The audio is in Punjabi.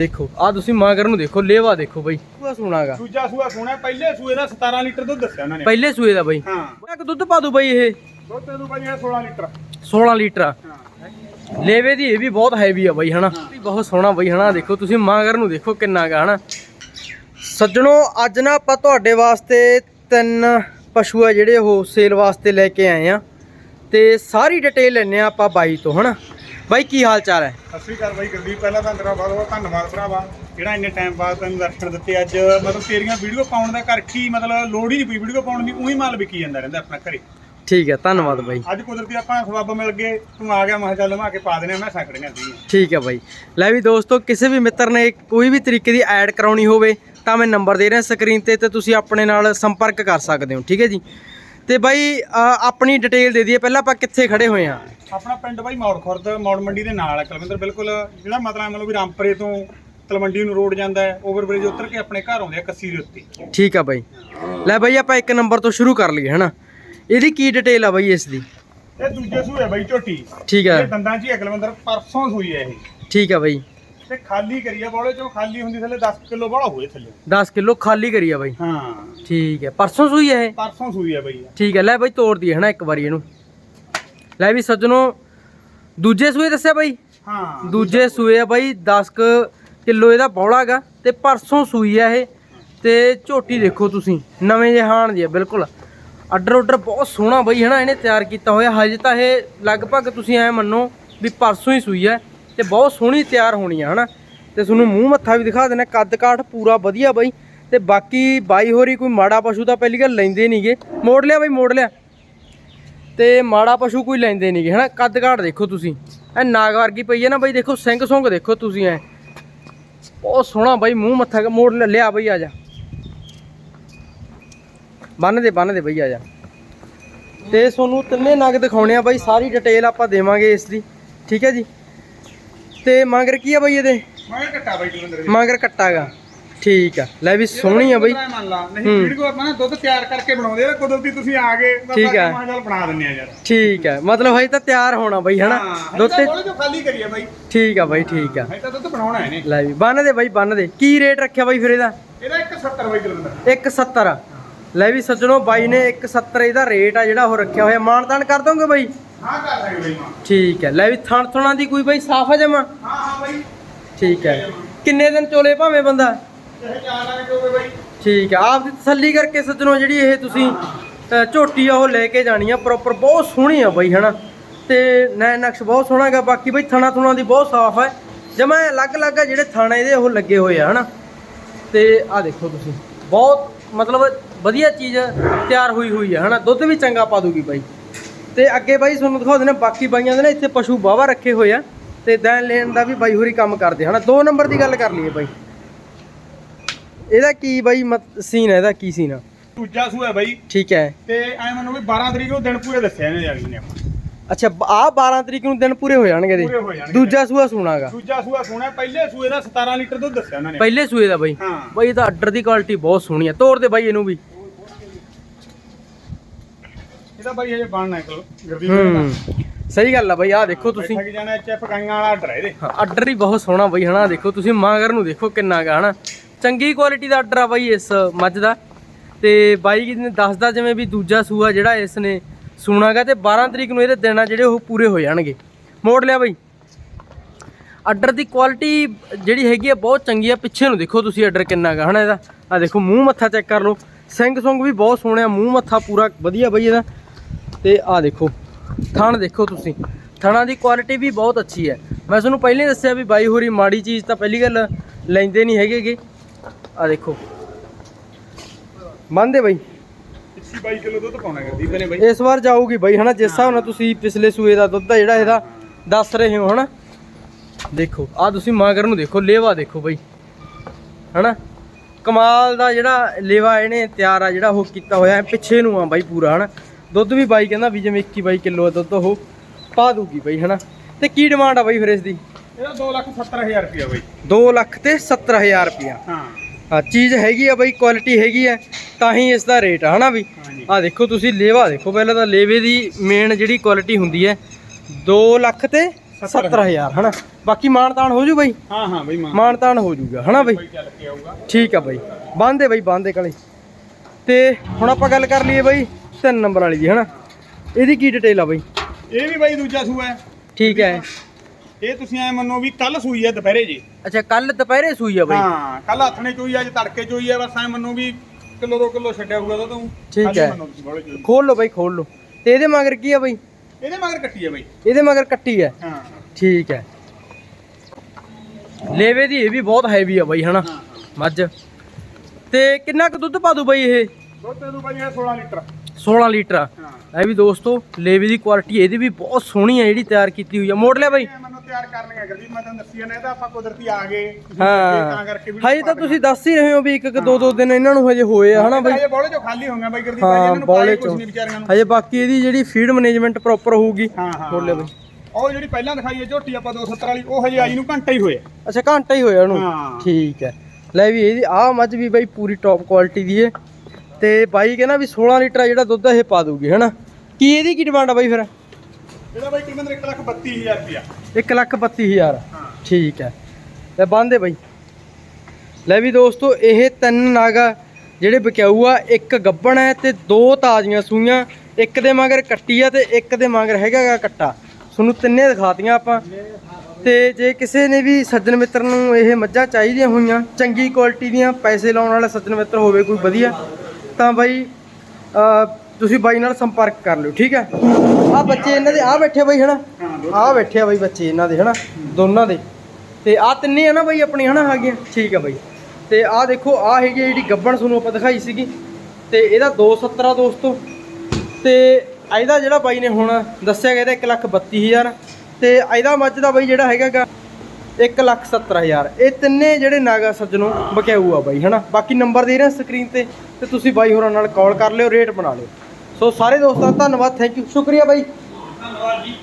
ਦੇਖੋ ਆ ਤੁਸੀਂ ਮਾਗਰ ਨੂੰ ਦੇਖੋ ਲੇਵਾ ਦੇਖੋ ਬਈ ਪੂਰਾ ਸੋਨਾਗਾ ਦੂਜਾ ਸੂਆ ਸੋਣਾ ਪਹਿਲੇ ਸੂਏ ਦਾ 17 ਲੀਟਰ ਦੁੱਧ ਦੱਸਿਆ ਉਹਨਾਂ ਨੇ। ਪਹਿਲੇ ਸੂਏ ਦਾ ਬਈ। ਹਾਂ। ਇੱਕ ਦੁੱਧ ਪਾ ਦੂ ਬਈ ਇਹ। ਦੁੱਧ ਦੇ ਦੂ ਇਹ 16 ਲੀਟਰ। 16 ਲੀਟਰ ਲੇਵੇ ਦੀ ਇਹ ਵੀ ਬਹੁਤ ਹੈਵੀ ਆ ਬਈ ਹਨਾ? ਬਹੁਤ ਸੋਹਣਾ ਬਈ ਹਨਾ? ਦੇਖੋ ਤੁਸੀਂ ਮਾਗਰ ਨੂੰ ਦੇਖੋ ਕਿੰਨਾ ਗਾ ਹਨਾ? ਸੱਜਣੋ ਅੱਜ ਨਾ ਆਪਾਂ ਤੁਹਾਡੇ ਵਾਸਤੇ ਤਿੰਨ ਪਸ਼ੂ ਆ ਜਿਹੜੇ ਉਹ ਸੇਲ ਵਾਸਤੇ ਲੈ ਕੇ ਆਏ ਆ। ਤੇ ਸਾਰੀ ਡਿਟੇਲ ਲੈਣੇ ਆ ਆਪਾਂ ਬਾਈ ਤੋਂ ਹਨਾ? ਬਾਈ ਕੀ ਹਾਲ ਚਾਲ ਹੈ? ਸਤਿ ਸ਼੍ਰੀ ਅਕਾਲ ਬਾਈ ਗੁਰਦੀਪ ਪਹਿਲਾਂ ਤਾਂ ਤੇਰਾ ਬਹੁਤ ਬਹੁਤ ਧੰਨਵਾਦ ਭਰਾਵਾ ਜਿਹੜਾ ਇੰਨੇ ਟਾਈਮ ਬਾਅਦ ਤੈਨੂੰ ਦਰਸ਼ਨ ਦਿੱਤੇ ਅੱਜ। ਮਤਲਬ ਤੇਰੀਆਂ ਵੀਡੀਓ ਪਾਉਣ ਦਾ ਕਰਕੇ ਹੀ ਮਤਲਬ ਲੋੜ ਹੀ ਨਹੀਂ ਪਈ ਵੀਡੀਓ ਪਾਉਣ ਦੀ ਉਹੀ ਮਾਲ ਵਿਕੀ ਜਾਂਦਾ ਰਹਿੰਦਾ ਆਪਣਾ ਘਰੇ। ਠੀਕ ਹੈ ਧੰਨਵਾਦ ਬਾਈ। ਅੱਜ ਕੁਦਰਤੀ ਆਪਾਂ ਸਬੱਬ ਮਿਲ ਗਏ ਤੂੰ ਆ ਗਿਆ ਮੈਂ ਚੱਲ ਕੇ ਪਾ ਦੇਣੇ ਮੈਂ ਸਾਕੜੀਆਂ ਸੀ ਠੀਕ ਹੈ ਬਾਈ। ਲੈ ਵੀ ਦੋਸਤੋ ਕਿਸੇ ਵੀ ਮਿੱਤਰ ਨੇ ਕੋਈ ਵੀ ਤਰੀਕੇ ਦੀ ਐਡ ਕਰਾਉਣੀ ਹੋਵੇ ਤਾਂ ਮੈਂ ਨੰਬਰ ਦੇ ਰਿਹਾ ਸਕਰੀਨ ਤੇ ਤੇ ਤੁਸੀਂ ਆਪਣੇ ਨਾਲ ਸੰਪਰਕ ਕਰ ਸਕਦੇ ਹੋ ਠੀਕ ਹੈ ਜੀ? ਤੇ ਬਾਈ ਆਪਣੀ ਡਿਟੇਲ ਦੇ ਦਈਏ ਪਹਿਲਾਂ ਆਪਾਂ ਕਿੱਥੇ ਖੜੇ ਹੋਏ ਆ ਆਪਣਾ ਪਿੰਡ ਬਾਈ ਮੌੜ ਖੁਰਦ ਮੌੜ ਮੰਡੀ ਦੇ ਨਾਲ ਹੈ ਕੁਲਵਿੰਦਰ ਬਿਲਕੁਲ ਜਿਹੜਾ ਮਤਲਬ ਮਤਲਬ ਵੀ ਰਾਮਪਰੇ ਤੋਂ ਤਲਵੰਡੀ ਨੂੰ ਰੋਡ ਜਾਂਦਾ ਹੈ ਓਵਰਬ੍ਰਿਜ ਉਤਰ ਕੇ ਆਪਣੇ ਘਰ ਆਉਂਦੇ ਆ ਕੱਸੀ ਦੇ ਉੱਤੇ। ਠੀਕ ਆ ਬਾਈ। ਲੈ ਬਾਈ ਆਪਾਂ ਇੱਕ ਨੰਬਰ ਤੋਂ ਸ਼ੁਰੂ ਕਰ ਲਈਏ ਹਨਾ? ਇਹਦੀ ਕੀ ਡਿਟੇਲ ਆ ਬਾਈ ਇਸ ਦੀ? ਇਹ ਦੂਜੇ ਸੂਏ ਬਾਈ ਝੋਟੀ। ਠੀਕ ਇਹ ਆ ਦੰਦਾਂ 'ਚ ਹੀ ਕੁਲਵਿੰਦਰ ਪਰਸੋਂ ਸੂਈ ਹੈ ਇਹ। ਠੀਕ ਆ ਬਾਈ। ਤੇ ਖਾਲੀ ਕਰੀਆ ਬੋਲੇ ਚੋਂ ਖਾਲੀ ਹੁੰਦੀ ਥੱਲੇ 10 ਕਿਲੋ ਬੜਾ ਹੋਏ ਥੱਲੇ। 10 ਕਿਲੋ ਖਾਲੀ ਕਰੀ ਆ ਬਾਈ। ਹਾਂ। ਠੀਕ ਹੈ ਪਰਸੋਂ ਸੂਈ ਹੈ ਇਹ? ਪਰਸੋਂ ਸੂਈ ਹੈ ਬਾਈ ਠੀਕ ਹੈ ਲੈ ਬਾਈ ਤੋੜ ਦਈਏ ਹਨਾ ਇੱਕ ਵਾਰੀ ਇਹਨੂੰ। ਲੈ ਵੀ ਸੱਜਣੋ ਦੂਜੇ ਸੂਏ ਦੱਸਿਆ ਬਾਈ? ਹਾਂ ਦੂਜੇ ਸੂਏ ਆ ਬਾਈ 10 ਕਿਲੋ ਇਹਦਾ ਬੌਲਾਗਾ ਤੇ ਪਰਸੋਂ ਸੂਈ ਆ ਇਹ। ਤੇ ਝੋਟੀ ਦੇਖੋ ਤੁਸੀਂ ਨਵੇਂ ਜਹਾਨ ਦੀ ਆ ਬਿਲਕੁਲ। ਆਰਡਰ ਆਰਡਰ ਬਹੁਤ ਸੋਹਣਾ ਬਾਈ ਹਨਾ ਇਹਨੇ ਤਿਆਰ ਕੀਤਾ ਹੋਇਆ। ਹਜੇ ਤਾਂ ਇਹ ਲਗਭਗ ਤੁਸੀਂ ਐ ਮੰਨੋ ਵੀ ਪਰਸੋਂ ਹੀ ਸੂਈ ਆ। ਤੇ ਬਹੁਤ ਸੋਹਣੀ ਤਿਆਰ ਹੋਣੀ ਆ, ਹਨਾ? ਤੇ ਤੁਹਾਨੂੰ ਮੂੰਹ ਮੱਥਾ ਵੀ ਦਿਖਾ ਦੇਣਾ ਕੱਦ ਕਾਠ ਪੂਰਾ ਵਧੀਆ ਬਾਈ। ਤੇ ਬਾਕੀ ਬਾਈ ਹੋਰੀ ਕੋਈ ਮਾੜਾ ਪਸ਼ੂ ਤਾਂ ਪਹਿਲੀ ਗੱਲ ਲੈਂਦੇ ਨਹੀਂਗੇ ਮੋੜ ਲਿਆ ਬਾਈ, ਮੋੜ ਲਿਆ। ਤੇ ਮਾੜਾ ਪਸ਼ੂ ਕੋਈ ਲੈਂਦੇ ਨਹੀਂਗੇ ਹਨਾ? ਕੱਦ ਕਾਠ ਦੇਖੋ ਤੁਸੀਂ। ਐ ਨਾਗ ਵਰਗੀ ਪਈ ਹੈ ਨਾ ਬਾਈ, ਦੇਖੋ, ਸਿੰਘ ਸੁੰਗ ਦੇਖੋ ਤੁਸੀਂ ਐ। ਬਹੁਤ ਸੋਹਣਾ ਬਾਈ, ਮੂੰਹ ਮੱਥਾ ਮੋੜ ਲਿਆ ਬਈ, ਆ ਜਾ। ਬੰਨ ਦੇ ਬੰਨ ਦੇ ਬਈ, ਆ ਜਾ। ਤੇ ਤੁਹਾਨੂੰ ਤਿੰਨੇ ਨਗ ਦਿਖਾਉਣੇ ਆ ਬਾਈ, ਸਾਰੀ ਡਿਟੇਲ ਆਪਾਂ ਦੇਵਾਂਗੇ ਇਸ ਦੀ। ਠੀਕ ਹੈ ਜੀ? ਤੇ ਮਗਰ ਕੀ ਆ ਬਾਈ ਇਹਦੇ? ਮੈਂ ਕੱਟਾ ਬਾਈ ਕੁਲਵਿੰਦਰ ਮਗਰ ਕੱਟਾਗਾ ਠੀਕ ਆ। ਲੈ ਵੀ ਸੋਹਣੀ ਆ ਬਾਈ। ਮੰਨ ਲਾ। ਨਹੀਂ। ਵੀਡੀਓ ਆਪਾਂ ਨਾ ਦੁੱਧ ਤਿਆਰ ਕਰਕੇ ਬਣਾਉਂਦੇ ਆ ਕੁਦਰਤੀ ਤੁਸੀਂ ਆ ਗਏ ਠੀਕ ਬਣਾ ਦਿੰਨੇ ਆ ਯਾਰ। ਠੀਕ ਹੈ ਮਤਲਬ ਹਜੇ ਤਾਂ ਤਿਆਰ ਹੋਣਾ ਬਾਈ ਹਨਾ? ਦੁੱਧ ਤੇ ਬੋਲੇ ਚੋਂ ਖਾਲੀ ਕਰੀਏ ਬਾਈ। ਠੀਕ ਆ ਬਾਈ ਠੀਕ ਆ। ਹੈ ਤਾਂ ਦੁੱਧ ਬਣਾਉਣਾ ਹੈ ਨੇ ਲੈ ਵੀ ਬੰਨ ਦੇ ਬਾਈ ਬੰਨ ਦੇ। ਕੀ ਰੇਟ ਰੱਖਿਆ ਬਾਈ ਫਿਰ ਇਹਦਾ? ਇਹਦਾ 170 ਬਾਈ ਕੁਲਵਿੰਦਰ 170 ਲੈ ਵੀ ਸੱਜਣੋ ਬਾਈ ਨੇ 170 ਇਹਦਾ ਰੇਟ ਆ ਜਿਹੜਾ ਉਹ ਰੱਖਿਆ ਹੋਇਆ। ਮਾਨਤਾਨ ਕਰ ਦੋਗੇ ਬਾਈ? ਹਾਂ ਕਰ ਸਕਦੇ ਬਾਈ ਮਾਂ। ਠੀਕ ਹੈ। ਲੈ ਵੀ ਥਣ ਥੁਣਾ ਦੀ ਕੋਈ ਬਾਈ ਸਾਫ਼ ਆ ਜਮਾ? ਹਾਂ ਹਾਂ ਬਾਈ। ਠੀਕ ਹੈ। ਕਿੰਨੇ ਦਿਨ ਚੋਲੇ ਭਾਵੇਂ ਬੰਦਾ? ਚਾਹੇ ਚਾਰ ਲੱਗ ਜਾਓਗੇ ਬਾਈ। ਠੀਕ ਹੈ। ਆਪ ਦੀ ਤਸੱਲੀ ਕਰਕੇ ਸੱਜਣੋ ਜਿਹੜੀ ਇਹ ਤੁਸੀਂ ਝੋਟੀ ਆ ਉਹ ਲੈ ਕੇ ਜਾਣੀ ਆ। ਪ੍ਰੋਪਰ ਬਹੁਤ ਸੋਹਣੀ ਆ ਬਾਈ ਹਨਾ? ਤੇ ਨੈ ਨਕਸ਼ ਬਹੁਤ ਸੋਹਣਾ ਹੈਗਾ। ਬਾਕੀ ਬਾਈ ਥਣਾ ਥੁਣਾ ਦੀ ਬਹੁਤ ਸਾਫ਼ ਹੈ ਜਮਾ ਅਲੱਗ-ਅਲੱਗ ਆ ਜਿਹੜੇ ਥਾਣਾ ਇਹਦੇ ਉਹ ਲੱਗੇ ਹੋਏ ਆ ਹਨਾ? ਤੇ ਆ ਦੇਖੋ ਤੁਸੀਂ। ਬਹੁਤ ਮਤਲਬ ਵਧੀਆ ਚੀਜ਼ ਤਿਆਰ ਹੋਈ ਹੋਈ ਹੈ ਹਨਾ? ਦੁੱਧ ਵੀ ਚੰਗਾ ਪਾ ਦੂਗੀ ਬਾਈ। ਤੇ ਅੱਗੇ ਬਾਈ ਤੁਹਾਨੂੰ ਦਿਖਾ ਦਿੰਦੇ ਬਾਕੀ ਬਾਈਆਂ ਦੇ ਨਾ ਇੱਥੇ ਪਸ਼ੂ ਬਾਵਾ ਰੱਖੇ ਹੋਏ ਆ ਤੇ ਦੇਣ ਲੈਣ ਦਾ ਵੀ ਬਾਈ ਹੋਰੀ ਕੰਮ ਕਰਦੇ ਹਨਾ। ਦੋ ਨੰਬਰ ਦੀ ਗੱਲ ਕਰ ਲਈਏ ਬਾਈ। ਇਹਦਾ ਕੀ ਬਾਈ ਸੀਨ ਹੈ ਇਹਦਾ ਕੀ ਸੀਨ ਆ? ਦੂਜਾ ਸੂਆ ਬਾਈ। ਠੀਕ ਹੈ। ਤੇ ਐ ਮੈਨੂੰ ਵੀ 12 ਤਰੀਕ ਨੂੰ ਦਿਨ ਪੂਰੇ ਦੱਸਿਆ ਇਹਨੇ ਅਗਲੀ ਨੇ ਆਪਾਂ। ਅੱਛਾ ਆ 12 ਤਰੀਕ ਨੂੰ ਦਿਨ ਪੂਰੇ ਹੋ ਜਾਣਗੇ ਦੇ। ਦੂਜਾ ਸੂਆ ਸੁਣਾਗਾ ਦੂਜਾ ਸੂਆ ਸੋਣਾ ਪਹਿਲੇ ਸੂਏ ਦਾ 17 ਲੀਟਰ ਦੁੱਧ ਦੱਸਿਆ ਉਹਨਾਂ ਨੇ। ਪਹਿਲੇ ਸੂਏ ਦਾ ਬਾਈ। ਬਾਈ ਇਹਦਾ ਆਰਡਰ ਦੀ ਕੁਆਲਿਟੀ ਬਹੁਤ ਸੋਹਣੀ ਆ। ਤੋੜ ਦੇ ਬਾਈ ਇਹਨੂੰ ਵੀ। ਇਹਦਾ ਬਾਈ ਇਹ ਬਣਨਾ ਹੈ। ਕੋਲ ਗੁਰਦੀਪ ਹੂੰ ਸਹੀ ਗੱਲ ਆ ਬਾਈ ਆ ਦੇਖੋ ਤੁਸੀਂ। ਥੱਕ ਜਾਣਾ ਚੈਪ ਕਾਈਆਂ ਵਾਲਾ ਆਰਡਰ ਹੈ ਇਹਦੇ। ਆਰਡਰ ਹੀ ਬਹੁਤ ਸੋਹਣਾ ਬਾਈ ਹਨਾ ਦੇਖੋ ਤੁਸੀਂ ਮਾਂਗਰ ਨੂੰ ਦੇਖੋ ਕਿੰਨਾ ਗਾ ਹਨਾ। ਚੰਗੀ ਕੁਆਲਿਟੀ ਦਾ ਆਰਡਰ ਆ ਬਾਈ ਇਸ ਮੱਝ ਦਾ। ਤੇ ਬਾਈ ਨੇ ਦੱਸਦਾ ਜਿਵੇਂ ਵੀ ਦੂਜਾ ਸੂਆ ਜਿਹੜਾ ਇਸ ਨੇ ਸੁਣਾਗਾ ਤੇ 12 ਤਰੀਕ ਨੂੰ ਇਹਦੇ ਦਿਨ ਆ ਜਿਹੜੇ ਉਹ ਪੂਰੇ ਹੋ ਜਾਣਗੇ। ਮੋੜ ਲਿਆ ਬਾਈ। ਆਰਡਰ ਦੀ ਕੁਆਲਿਟੀ ਜਿਹੜੀ ਹੈਗੀ ਆ ਬਹੁਤ ਚੰਗੀ ਆ ਪਿੱਛੇ ਨੂੰ ਦੇਖੋ ਤੁਸੀਂ ਆਰਡਰ ਕਿੰਨਾ ਗਾ ਹਨਾ ਇਹਦਾ। ਆ ਦੇਖੋ ਮੂੰਹ ਮੱਥਾ ਚੈੱਕ ਕਰ ਲਓ। ਸਿੰਘ ਸੁੰਗ ਵੀ ਬਹੁਤ ਸੋਹਣਿਆ ਮੂੰਹ ਮੱਥਾ ਪੂਰਾ ਵਧੀਆ ਬਈ ਇਹਦਾ। ਤੇ ਆ ਦੇਖੋ ਥਣ ਦੇਖੋ ਤੁਸੀਂ। ਥਣਾਂ ਦੀ ਕੁਆਲਿਟੀ ਵੀ ਬਹੁਤ ਅੱਛੀ ਹੈ। ਮੈਂ ਤੁਹਾਨੂੰ ਪਹਿਲਾਂ ਹੀ ਦੱਸਿਆ ਵੀ ਬਾਈ ਹੋਰੀ ਮਾੜੀ ਚੀਜ਼ ਤਾਂ ਪਹਿਲੀ ਗੱਲ ਲੈਂਦੇ ਨਹੀਂ ਹੈਗੇਗੇ ਆ ਦੇਖੋ। ਮੰਨਦੇ ਬਾਈ? 22 ਕਿਲੋ ਦੁੱਧ ਪਾਉਣਾ ਗੁਰਦੀਪ ਨੇ ਬਾਈ। ਇਸ ਵਾਰ ਜਾਊਗੀ ਬਾਈ ਹਨਾ ਜਿਸ ਹਿਸਾਬ ਨਾਲ ਤੁਸੀਂ ਪਿਛਲੇ ਸੂਏ ਦਾ ਦੁੱਧ ਆ ਜਿਹੜਾ ਇਹਦਾ ਦੱਸ ਰਹੇ ਹੋ ਹਨਾ। ਦੇਖੋ ਆ ਤੁਸੀਂ ਮਾਗਰ ਨੂੰ ਦੇਖੋ ਲੇਵਾ ਦੇਖੋ ਬਾਈ। ਹਨਾ ਕਮਾਲ ਦਾ ਜਿਹੜਾ ਲੇਵਾ ਇਹਨੇ ਤਿਆਰ ਆ ਜਿਹੜਾ ਉਹ ਕੀਤਾ ਹੋਇਆ ਹੈ ਪਿੱਛੇ ਨੂੰ ਆ ਬਾਈ ਪੂਰਾ ਹਨਾ। ਦੁੱਧ ਵੀ ਬਾਈ ਕਹਿੰਦਾ ਵੀ ਜਿਵੇਂ 21 22 ਕਿਲੋ ਦਾ ਦੁੱਧ ਉਹ ਪਾ ਦੂਗੀ ਬਾਈ ਹਨਾ? ਤੇ ਕੀ ਡਿਮਾਂਡ ਆ ਬਾਈ ਫਿਰ ਇਸ ਦੀ? ਇਹਦਾ 270000 ਰੁਪਇਆ ਬਾਈ। 2 ਲੱਖ ਤੇ 70000 ਰੁਪਿਆ ਹਾਂ। ਆ ਚੀਜ਼ ਹੈਗੀ ਆ ਬਾਈ ਕੁਆਲਿਟੀ ਹੈਗੀ ਆ ਤਾਂ ਹੀ ਇਸ ਦਾ ਰੇਟ ਆ ਹਨਾ ਵੀ? ਆ ਦੇਖੋ ਤੁਸੀਂ ਲੇਵਾ ਦੇਖੋ ਪਹਿਲਾਂ ਤਾਂ ਲੇਵੇ ਦੀ ਮੇਨ ਜਿਹੜੀ ਕੁਆਲਿਟੀ ਹੁੰਦੀ ਹੈ 2 ਲੱਖ ਤੇ 70000 ਹਨਾ? ਬਾਕੀ ਮਾਨਤਾਨ ਹੋ ਜੂ ਬਾਈ? ਹਾਂ ਹਾਂ ਬਈ ਮਾਨਤਾਨ ਹੋ ਜੂਗਾ ਹਨਾ ਬਾਈ? ਬਈ ਠੀਕ ਆ ਬਾਈ। ਬੰਦੇ ਬਾਈ ਬੰਦੇ ਕਲੇ। ਤੇ ਹੁਣ ਆਪਾਂ ਗੱਲ ਕਰ ਲਈਏ ਬਾਈ ਤਿੰਨ ਨੰਬਰ ਵਾਲੀ ਦੀ ਹਨਾ? ਇਹਦੀ ਕੀ ਡਿਟੇਲ ਆ ਬਾਈ? ਇਹ ਵੀ ਬਾਈ ਦੂਜਾ ਸੂਆ ਹੈ। ਠੀਕ ਹੈ। ਇਹ ਤੁਸੀਂ ਐ ਮੰਨੋ ਵੀ ਕੱਲ ਸੂਈ ਹੈ ਦੁਪਹਿਰੇ ਜੀ। ਅੱਛਾ ਕੱਲ ਦੁਪਹਿਰੇ ਸੂਈ ਆ ਬਾਈ? ਹਾਂ ਕੱਲ ਹੱਥਣੇ ਚੋਈ ਅੱਜ ਤੜਕੇ ਚੋਈ ਹੈ ਬਸ ਐ ਮੰਨੋ ਵੀ ਕਿਲੋ ਦੋ ਕਿਲੋ ਛੱਡਿਆ ਹੋਊਗਾ ਤਾਂ ਤੂੰ। ਠੀਕ ਹੈ। ਖੋਲ ਲਓ ਬਾਈ ਖੋਲ ਲਓ। ਤੇ ਇਹਦੇ ਮਗਰ ਕੀ ਆ ਬਾਈ? ਇਹਦੇ ਮਗਰ ਕੱਟੀ ਹੈ ਬਾਈ। ਇਹਦੇ ਮਗਰ ਕੱਟੀ ਹੈ? ਹਾਂ। ਠੀਕ ਹੈ। ਲੇਵੇ ਦੀ ਇਹ ਵੀ ਬਹੁਤ ਹੈਵੀ ਆ ਬਾਈ ਹਨਾ? ਮੱਝ। ਤੇ ਕਿੰਨਾ ਕੁ ਦੁੱਧ ਪਾ ਦੂ ਬਾਈ ਇਹ? ਦੁੱਧ ਦੂ ਬਾਈ ਇਹ 16 ਲੀਟਰ। 16 ਲੀਟਰ ਆ। ਇਹ ਵੀ ਦੋਸਤੋ ਲੇਵੇ ਦੀ ਕੁਆਲਿਟੀ ਇਹਦੀ ਵੀ ਬਹੁਤ ਸੋਹਣੀ ਆ ਜਿਹੜੀ ਤਿਆਰ ਕੀਤੀ ਹੋਈ ਆ। ਮੋੜ ਲਿਆ ਬਾਈ ਮੈਨੂੰ ਤਿਆਰ ਕਰਨੀਆਂ ਕਰਦੀ ਮੈਂ ਤੁਹਾਨੂੰ ਦੱਸੀ ਜਾਂਦਾ ਇਹ ਤਾਂ ਆਪਾਂ ਕੁਦਰਤੀ ਆ ਗਏ। ਹਾਂ ਤਾਂ ਕਰਕੇ ਵੀ ਹਜੇ ਤਾਂ ਤੁਸੀਂ ਦੱਸ ਹੀ ਰਹੇ ਹੋ ਵੀ ਇੱਕ ਇੱਕ ਦੋ ਦੋ ਦਿਨ ਇਹਨਾਂ ਨੂੰ ਹਜੇ ਹੋਏ ਆ ਹਨਾ ਬਾਈ? ਇਹ ਬੋਲੇ ਚੋਂ ਖਾਲੀ ਹੋਈਆਂ ਬਾਈ ਕਰਦੀ ਹਾਂ, ਇਹਨਾਂ ਨੂੰ ਬੌਲੇ ਪਾਏ ਕੁਝ ਚੋਂ। ਨਹੀਂ ਵਿਚਾਰੀਆਂ ਨੂੰ। ਹਜੇ ਬਾਕੀ ਇਹਦੀ ਜਿਹੜੀ ਫੀਡ ਮੈਨੇਜਮੈਂਟ ਪ੍ਰੋਪਰ ਹੋਊਗੀ। ਹਾਂ ਹਾਂ ਬੋਲੇ ਬਾਈ। ਉਹ ਜਿਹੜੀ ਪਹਿਲਾਂ ਦਿਖਾਈ ਹੈ ਝੋਟੀ ਆਪਾਂ 270 ਵਾਲੀ ਉਹ ਹਜੇ ਆਈ ਨੂੰ ਘੰਟਾ ਹੀ ਹੋਇਆ। ਅੱਛਾ ਘੰਟਾ ਹੀ ਹੋਇਆ ਉਹਨੂੰ? ਠੀਕ ਹੈ। ਲੈ ਵੀ ਇਹਦੀ ਆਹ ਮੱਝ ਵੀ ਬਾਈ ਪੂਰੀ ਟੌਪ ਕੁਆਲਿਟੀ ਦੀ ਹੈ ਤੇ ਬਾਈ ਕਹਿੰਦਾ ਵੀ 16 ਲੀਟਰ ਜਿਹੜਾ ਦੁੱਧ ਇਹ ਪਾ ਦੂਗੀ ਹਨਾ? ਕੀ ਇਹਦੀ ਕੀ ਡਿਮਾਂਡ ਆ ਬਾਈ ਫਿਰ? ਇਹਦਾ ਬਾਈ ਕੀਮਤ 1 ਲੱਖ 32000 ਰੁਪਇਆ। 1 ਲੱਖ 32000 ਹਾਂ। ਠੀਕ ਹੈ। ਤੇ ਬੰਦੇ ਬਾਈ। ਲੈ ਵੀ ਦੋਸਤੋ ਇਹ ਤਿੰਨ ਨਾਗਾ ਜਿਹੜੇ ਬਕਿਆਊ ਆ। ਇੱਕ ਗੱਬਣ ਹੈ ਤੇ ਦੋ ਤਾਜ਼ੀਆਂ ਸੂਈਆਂ। ਇੱਕ ਦੇ ਮਗਰ ਕੱਟੀ ਆ ਤੇ ਇੱਕ ਦੇ ਮਗਰ ਹੈਗਾ ਕੱਟਾ। ਤੁਹਾਨੂੰ ਤਿੰਨੇ ਦਿਖਾਤੀਆਂ ਆਪਾਂ। ਤੇ ਜੇ ਕਿਸੇ ਨੇ ਵੀ ਸੱਜਣ ਮਿੱਤਰ ਨੂੰ ਇਹ ਮੱਝਾਂ ਚਾਹੀਦੀਆਂ ਹੋਈਆਂ ਚੰਗੀ ਕੁਆਲਿਟੀ ਦੀਆਂ ਪੈਸੇ ਲਾਉਣ ਵਾਲਾ ਸੱਜਣ ਮਿੱਤਰ ਹੋਵੇ ਕੋਈ ਵਧੀਆ। ਤਾਂ ਬਾਈ ਤੁਸੀਂ ਬਾਈ ਨਾਲ ਸੰਪਰਕ ਕਰ ਲਿਓ, ਠੀਕ ਹੈ? ਆ ਬੱਚੇ ਇਹਨਾਂ ਦੇ ਆ ਬੈਠੇ ਬਾਈ, ਹਨਾ? ਹਾਂ ਦੋ ਆ ਬੈਠੇ ਆ ਬਾਈ ਬੱਚੇ ਇਹਨਾਂ ਦੇ, ਹਨਾ? ਦੋਨਾਂ ਦੇ। ਤੇ ਆ ਤਿੰਨੇ ਆ ਨਾ ਬਾਈ ਆਪਣੀ, ਹਨਾ ਹੈਗੀਆਂ ਠੀਕ ਆ ਬਾਈ। ਤੇ ਆ ਦੇਖੋ ਆ ਹੈਗੀ ਆ ਜਿਹੜੀ ਗੱਬਣ ਤੁਹਾਨੂੰ ਆਪਾਂ ਦਿਖਾਈ ਸੀਗੀ। ਤੇ ਇਹਦਾ 270 ਦੋਸਤੋ। ਤੇ ਇਹਦਾ ਜਿਹੜਾ ਬਾਈ ਨੇ ਹੁਣ ਦੱਸਿਆ ਗਿਆ, ਇਹਦਾ 132000 ਤੇ ਇਹਦਾ ਮੱਝ ਦਾ ਬਾਈ ਜਿਹੜਾ ਹੈਗਾਗਾ 170000 ਇਹ ਤਿੰਨੇ ਜਿਹੜੇ ਨਾਗਾ ਸੱਜਣੋਂ ਬਕਿਆਊ ਆ ਬਾਈ, ਹਨਾ? ਬਾਕੀ ਨੰਬਰ ਦੇ ਰਹੇ ਸਕਰੀਨ ਤੇ ਤੇ ਤੁਸੀਂ ਬਾਈ ਹੋਰਾਂ ਨਾਲ ਕਾਲ ਕਰ ਲਿਓ ਰੇਟ ਬਣਾ ਲਿਓ। ਸੋ ਸਾਰੇ ਦੋਸਤਾਂ ਦਾ ਧੰਨਵਾਦ ਥੈਂਕ ਯੂ ਸ਼ੁਕਰੀਆ ਬਾਈ। ਧੰਨਵਾਦ ਜੀ